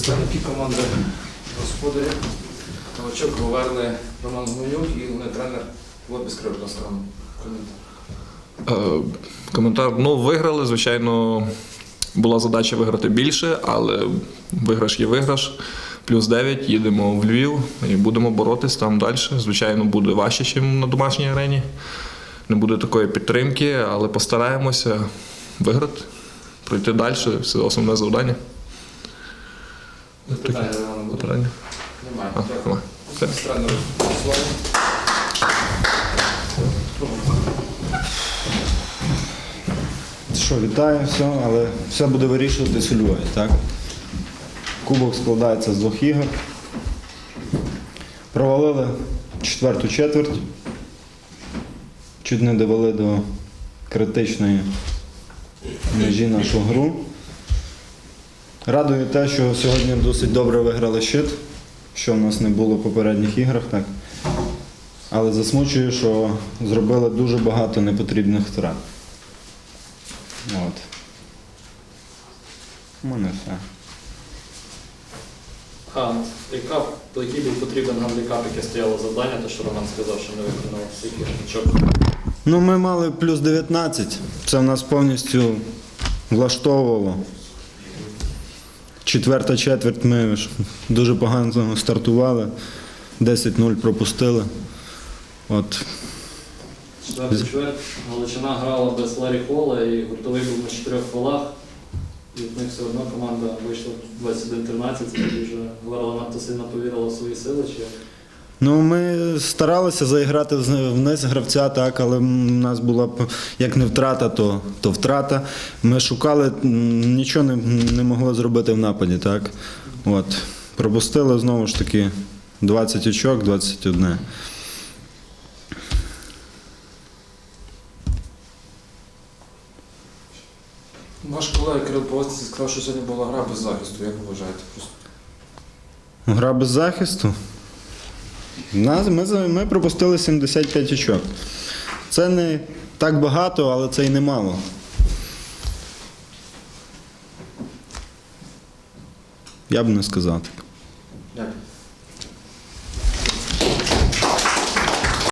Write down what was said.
представники команди господарів. Новачок Говерли Роман Гнуюк і головний тренер Безкрив. Будь ласка, коментар. Е, Коментар. Ну, виграли. Звичайно, була задача виграти більше, але виграш є виграш. Плюс 9, їдемо в Львів і будемо боротись там далі. Звичайно, буде важче, ніж на домашній арені. Не буде такої підтримки, але постараємося виграти, пройти далі. Це основне завдання. Питання буде? Питання? Немає. А, Дякую. немає. Все. Що, вітаю, все, але все буде вирішуватись у Львові, так? Кубок складається з двох ігор. Провалили четверту четверть. Чуть не довели до критичної межі нашу гру. Радує те, що сьогодні досить добре виграли щит, що в нас не було в попередніх іграх, так. Але засмучує, що зробили дуже багато непотрібних втрат. От. У мене все. А, яка, який був потрібен гандикап, яке стояло завдання, то що Роман сказав, що не виконав всіх іграшок. Ну, ми мали плюс 19. Це в нас повністю влаштовувало. Четверта четверть ми дуже погано стартували. 10-0 пропустили. От. Четвертий чверть, Галичина грала без Ларі Хола і гуртовий був на чотирьох фолах. І в них все одно команда вийшла 21-13, це вже Гварла надто сильно повірила в свої сили. Чи... Ну, ми старалися заіграти вниз гравця, так, але у нас була як не втрата, то, то втрата. Ми шукали, нічого не, не могли зробити в нападі, так. От. Пропустили знову ж таки 20 очок, 21. Ваш колега Кирил Повостицький сказав, що сьогодні була гра без захисту. Як ви вважаєте? Гра без захисту. Нас, ми, ми пропустили 75 очок. Це не так багато, але це і немало. Я б не сказав так.